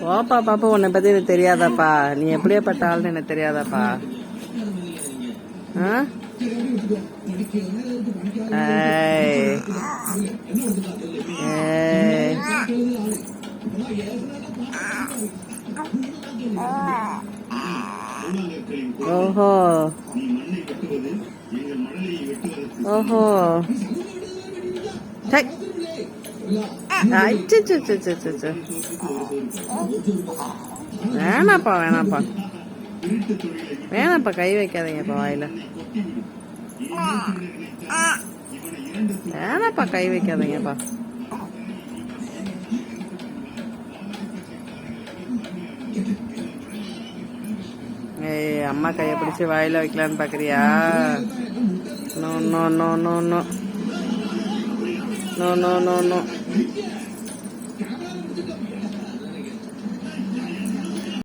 ஓப்பா பாப்பா உன்னை பத்தி எனக்கு தெரியாதாப்பா. நீ எப்படியாப்பட்ட ஆள்னு எனக்கு தெரியாதாப்பா. ஆ? ஏய். ஓஹோ. ஓஹோ. சரி அச்சச்சச்சச்சச்சச்ச. வேணாப்பா வேணாப்பா வேணாப்பா கை வைக்காதீங்கப்பா வாயில. வேணாப்பா கை வைக்காதீங்கப்பா ஏய் அம்மா கையை பிடிச்சி வாயில வைக்கலான்னு பாக்குறியா? No no no no no. No no no no